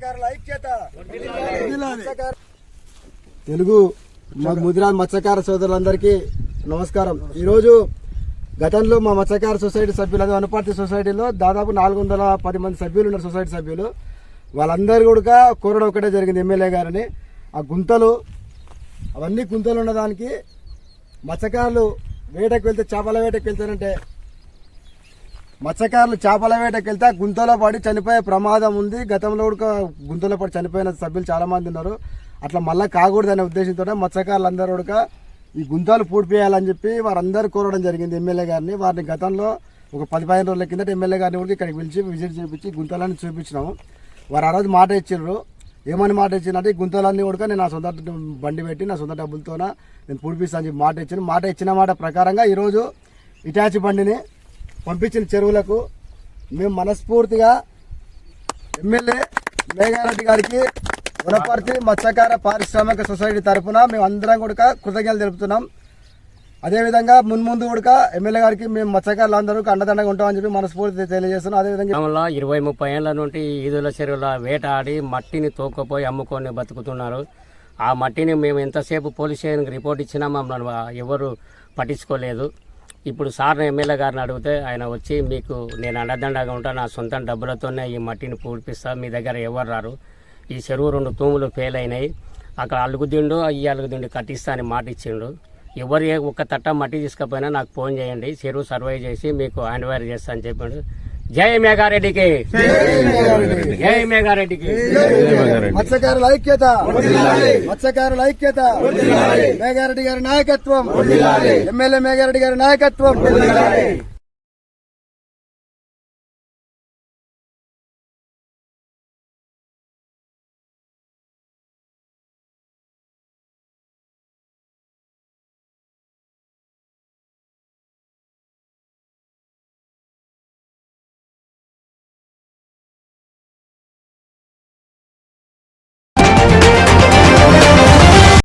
మత్స్యకారుల ఐక్యత. మత్స్యకారు- తెలుగు మా ముదిరాజ్ మత్స్యకార సోదరులందరికీ నమస్కారం. ఈరోజు గతంలో మా మత్స్యకార సొసైటీ సభ్యులు వనపర్తి సొసైటీలో దాదాపు నాలుగు వందల పది మంది సభ్యులు ఉన్నారు సొసైటీ సభ్యులు. వాళ్ళందరూ కూడా కోరడం ఒకటే జరిగింది ఎమ్మెల్యే గారిని. ఆ గుంతలు అవన్నీ గుంతలు ఉన్నదానికి మత్స్యకారులు వేటకు వెళ్తే చేపల వేటకు వెళ్తారంటే మత్స్యకారులు చేపల వేటకి వెళ్తే గుంతలో పడి చనిపోయే ప్రమాదం ఉంది. గతంలో కూడా గుంతలో పడి చనిపోయిన సభ్యులు చాలా మంది ఉన్నారు. అట్లా మళ్ళీ కాకూడదనే ఉద్దేశంతో మత్స్యకారులందరూ కూడా ఈ గుంతలు పూడిపేయాలని చెప్పి వారందరూ కోరడం జరిగింది ఎమ్మెల్యే గారిని. వారిని గతంలో ఒక పది పదిహేను రోజుల కిందట ఎమ్మెల్యే గారిని కూడా ఇక్కడికి పిలిచి విజిట్ చేయించి గుంతలన్నీ చూపించినాము. వారు ఆ రోజు మాట ఇచ్చిండ్రు ఏమని మాట ఇచ్చిందంటే ఈ గుంతలన్నీ కూడా నేను నా సొంత బండి పెట్టి నా సొంత డబ్బులతోన నేను పూడిపిస్తాను చెప్పి మాట ఇచ్చిన మాట ఇచ్చిన మాట ప్రకారంగా ఈరోజు ఇటాచి బండిని పంపించిన చెరువులకు మేము మనస్ఫూర్తిగా ఎమ్మెల్యే మేఘారెడ్డి గారికి వనపర్తి మత్స్యకార పారిశ్రామిక సొసైటీ తరఫున మేము అందరం కూడా కృతజ్ఞతలు తెలుపుతున్నాం. అదేవిధంగా మున్ముందు కూడా ఎమ్మెల్యే గారికి మేము మత్స్యకారులు అందరూ అండదండగా ఉంటామని చెప్పి మనస్ఫూర్తి తెలియజేస్తున్నాం. అదేవిధంగా ఇరవై ముప్పై ఏళ్ళ నుండి ఈదుల చెరువుల వేటాడి మట్టిని తోకపోయి అమ్ముకొని బతుకుతున్నారు. ఆ మట్టిని మేము ఎంతసేపు పోలీస్ స్టేషన్కి రిపోర్ట్ ఇచ్చినా మమ్మల్ని ఎవరు పట్టించుకోలేదు. ఇప్పుడు సార్ ఎమ్మెల్యే గారిని అడిగితే ఆయన వచ్చి మీకు నేను అండదండగా ఉంటా నా సొంత డబ్బులతోనే ఈ మట్టిని పూడిపిస్తా మీ దగ్గర ఎవరు రారు? ఈ చెరువు రెండు తూములు ఫెయిల్ అయినాయి. అక్కడ అలుగుదిండు ఈ అలుగుదిండు కట్టిస్తా అని మాట ఇచ్చిండు. ఎవరు ఏ ఒక్క తట్ట మట్టి తీసుకపోయినా నాకు ఫోన్ చేయండి చెరువు సర్వే చేసి మీకు హ్యాండ్ చేస్తా అని చెప్పాడు. జై మేఘారెడ్డికి జై మేఘారెడ్డికి మత్స్యకారుల ఐక్యత. మత్స్యకారుల ఐక్యత. మేఘారెడ్డి గారి నాయకత్వం. ఎమ్మెల్యే మేఘారెడ్డి గారి నాయకత్వం.